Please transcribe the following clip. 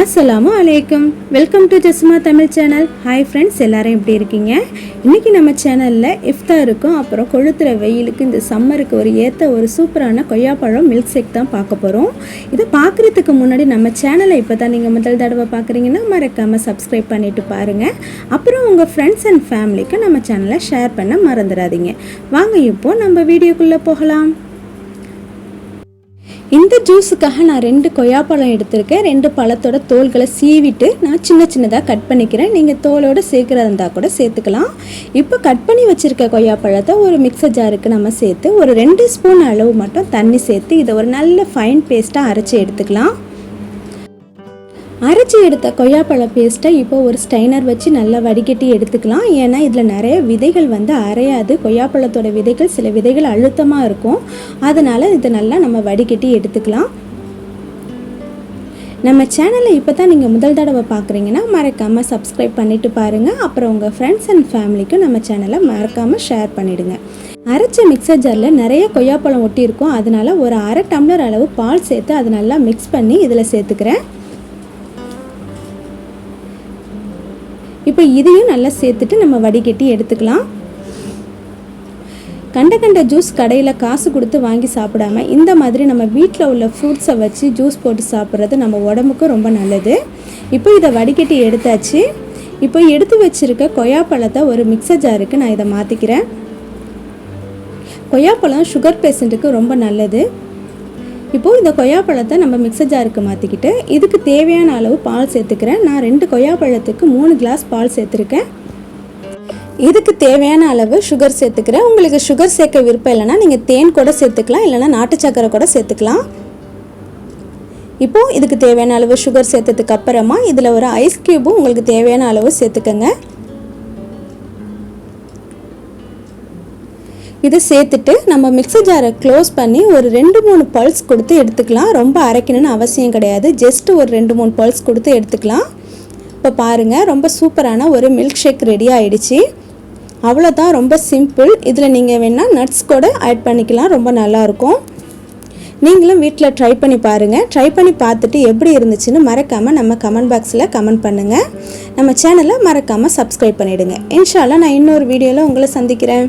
அஸ்ஸலாமு அலைக்கும். Welcome to Jasma Tamil channel hi friends எல்லாரும் எப்படி இருக்கீங்க? இன்றைக்கி நம்ம சேனலில் இஃப்தாருக்கும் அப்புறம் கொழுத்துற வெயிலுக்கு இந்த சம்மருக்கு ஒரு ஏற்ற ஒரு சூப்பரான கொய்யாப்பழம் மில்க் ஷேக் தான் பார்க்க போகிறோம் இதை பார்க்குறதுக்கு முன்னாடி நம்ம சேனலை இப்போ தான் நீங்கள் முதல் தடவை பார்க்குறீங்கன்னா மறக்காமல் சப்ஸ்கிரைப் பண்ணிவிட்டு பாருங்கள் அப்புறம் உங்கள் ஃப்ரெண்ட்ஸ் அண்ட் ஃபேமிலிக்கு நம்ம சேனலை ஷேர் பண்ண மறந்துடாதீங்க. வாங்க இப்போது நம்ம வீடியோக்குள்ளே போகலாம். இந்த ஜூஸுக்காக நான் ரெண்டு கொய்யாப்பழம் எடுத்திருக்கேன். ரெண்டு பழத்தோட தோல்களை சீவிட்டு நான் சின்ன சின்னதாக கட் பண்ணிக்கிறேன். நீங்கள் தோலோடு சேர்க்குறதா இருந்தால் கூட சேர்த்துக்கலாம். இப்போ கட் பண்ணி வச்சுருக்க கொய்யாப்பழத்தை ஒரு மிக்சர் ஜாருக்கு நம்ம சேர்த்து ஒரு ரெண்டு ஸ்பூன் அளவு மட்டும் தண்ணி சேர்த்து இதை ஒரு நல்ல ஃபைன் பேஸ்ட்டாக அரைச்சி எடுத்துக்கலாம். அரைச்சி எடுத்த கொய்யாப்பழ பேஸ்ட்டை இப்போ ஒரு ஸ்டைனர் வச்சு நல்லா வடிகட்டி எடுத்துக்கலாம். ஏன்னா இதில் நிறைய விதைகள் வந்து அரையாது. கொய்யாப்பழத்தோட விதைகள் சில விதைகள் அழுத்தமாக இருக்கும். அதனால் இதை நல்லா நம்ம வடிகட்டி எடுத்துக்கலாம். நம்ம சேனலை இப்போ தான் நீங்கள் முதல் தடவை பார்க்குறீங்கன்னா மறக்காமல் சப்ஸ்கிரைப் பண்ணிவிட்டு பாருங்கள் அப்புறம் உங்கள் ஃப்ரெண்ட்ஸ் அண்ட் ஃபேமிலிக்கும் நம்ம சேனலை மறக்காமல் ஷேர் பண்ணிவிடுங்க அரைச்ச மிக்சர் ஜாரில் நிறைய கொய்யாப்பழம் ஒட்டியிருக்கும் அதனால் ஒரு அரை டம்ளர் அளவு பால் சேர்த்து அதை நல்லா மிக்ஸ் பண்ணி இதில் சேர்த்துக்கிறேன். இப்போ இதையும் நல்லா சேர்த்துட்டு நம்ம வடிகட்டி எடுத்துக்கலாம். கண்ட கண்ட ஜூஸ் கடையில் காசு கொடுத்து வாங்கி சாப்பிடாம இந்த மாதிரி நம்ம வீட்டில் உள்ள ஃப்ரூட்ஸை வச்சு ஜூஸ் போட்டு சாப்பிட்றது நம்ம உடம்புக்கும் ரொம்ப நல்லது. இப்போ இதை வடிகட்டி எடுத்தாச்சு. இப்போ எடுத்து வச்சுருக்க கொய்யாப்பழத்தை ஒரு மிக்சர் ஜாருக்கு நான் இதை மாற்றிக்கிறேன் கொய்யாப்பழம் சுகர் பேஷண்ட்டுக்கு ரொம்ப நல்லது. இப்போது இந்த கொய்யாப்பழத்தை நம்ம மிக்சர் ஜாருக்கு மாற்றிக்கிட்டு இதுக்கு தேவையான அளவு பால் சேர்த்துக்கிறேன். நான் ரெண்டு கொய்யாப்பழத்துக்கு மூணு கிளாஸ் பால் சேர்த்துருக்கேன். இதுக்கு தேவையான அளவு சுகர் சேர்த்துக்கிறேன். உங்களுக்கு சுகர் சேர்க்க விருப்பம் இல்லைன்னா நீங்கள் தேன் கூட சேர்த்துக்கலாம் இல்லைனா நாட்டு சக்கரை கூட சேர்த்துக்கலாம். இப்போது இதுக்கு தேவையான அளவு சுகர் சேர்த்ததுக்கு அப்புறமா இதில் ஒரு ஐஸ் க்யூபும் உங்களுக்கு தேவையான அளவு சேர்த்துக்கங்க. இதை சேர்த்துட்டு நம்ம மிக்ஸி ஜாரை க்ளோஸ் பண்ணி ஒரு ரெண்டு மூணு பல்ஸ் கொடுத்து எடுத்துக்கலாம். ரொம்ப அரைக்கணும்னு அவசியம் கிடையாது. ஜஸ்ட் ஒரு ரெண்டு மூணு பல்ஸ் கொடுத்து எடுத்துக்கலாம். இப்போ பாருங்கள் ரொம்ப சூப்பரான ஒரு மில்க் ஷேக் ரெடி ஆகிடுச்சு அவ்வளோதான் ரொம்ப சிம்பிள் இதில் நீங்கள் வேணால் நட்ஸ் கூட ஆட் பண்ணிக்கலாம். ரொம்ப நல்லாயிருக்கும் நீங்களும் வீட்டில் ட்ரை பண்ணி பாருங்கள் ட்ரை பண்ணி பார்த்துட்டு எப்படி இருந்துச்சுன்னு மறக்காமல் நம்ம கமெண்ட் பாக்ஸில் கமெண்ட் பண்ணுங்கள் நம்ம சேனலை மறக்காமல் சப்ஸ்கிரைப் பண்ணிவிடுங்க இன்ஷால்லாம் நான் இன்னொரு வீடியோவில் உங்களை சந்திக்கிறேன்.